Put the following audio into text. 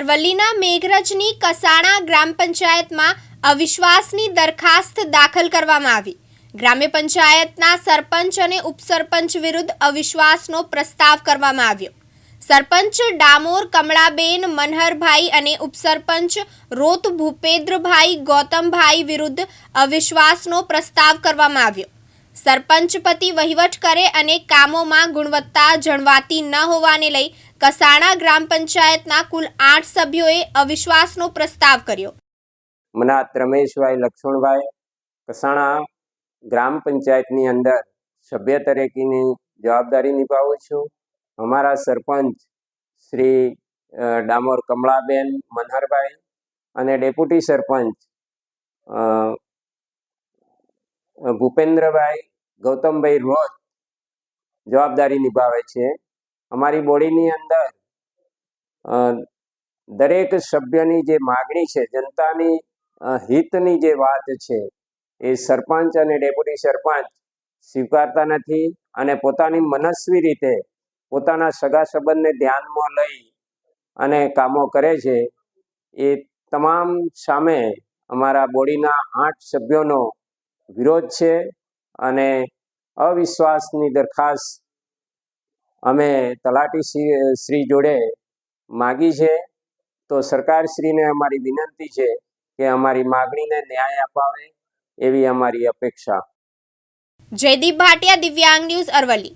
અરવલ્લીના મેઘરજની કસાણા ગ્રામ પંચાયતમાં અવિશ્વાસની દરખાસ્ત દાખલ કરવામાં આવી. ગ્રામ્ય પંચાયતના સરપંચ અને ઉપસરપંચ વિરુદ્ધ અવિશ્વાસનો પ્રસ્તાવ કરવામાં આવ્યો. સરપંચ ડામોર કમળાબેન, મનહરભાઈ અને ઉપસરપંચ રોત ભૂપેન્દ્રભાઈ ગૌતમભાઈ વિરુદ્ધ અવિશ્વાસનો પ્રસ્તાવ કરવામાં આવ્યો. સરપંચ પતિ વહીવટ કરે અને કામોમાં ગુણવત્તા જળવાતી ન હોવાને લઈ કસાણા ગ્રામ પંચાયતના કુલ આઠ સભ્યોએ અવિશ્વાસનો પ્રસ્તાવ કર્યો. મનાત રમેશભાઈ લક્ષ્મણભાઈ કસાણા ગ્રામ પંચાયતની અંદર સભ્ય તરીકેની જવાબદારી નિભાવું છું. અમારા સરપંચ શ્રી ડામોર કમળાબેન મનહરભાઈ અને ડેપ્યુટી સરપંચ ભૂપેન્દ્રભાઈ ગૌતમભાઈ રોજ જવાબદારી નિભાવે છે. અમારી બોડીની અંદર દરેક સભ્યની જે માગણી છે, જનતાની હિતની જે વાત છે, એ સરપંચ અને ડેપ્યુટી સરપંચ સ્વીકારતા નથી અને પોતાની મનસ્વી રીતે પોતાના સગા સંબંધને ધ્યાનમાં લઈ અને કામો કરે છે. એ તમામ સામે અમારા બોડીના આઠ સભ્યોનો વિરોધ છે. અને અવિશ્વાસની દરખાસ્ત અમે તલાટી શ્રી જોડે માગી છે. તો સરકારશ્રીને અમારી વિનંતી છે કે અમારી માગણીને ન્યાય અપાવે એવી અમારી અપેક્ષા. જયદીપ ભાટિયા, દિવ્યાંગ ન્યૂઝ અરવલ્લી.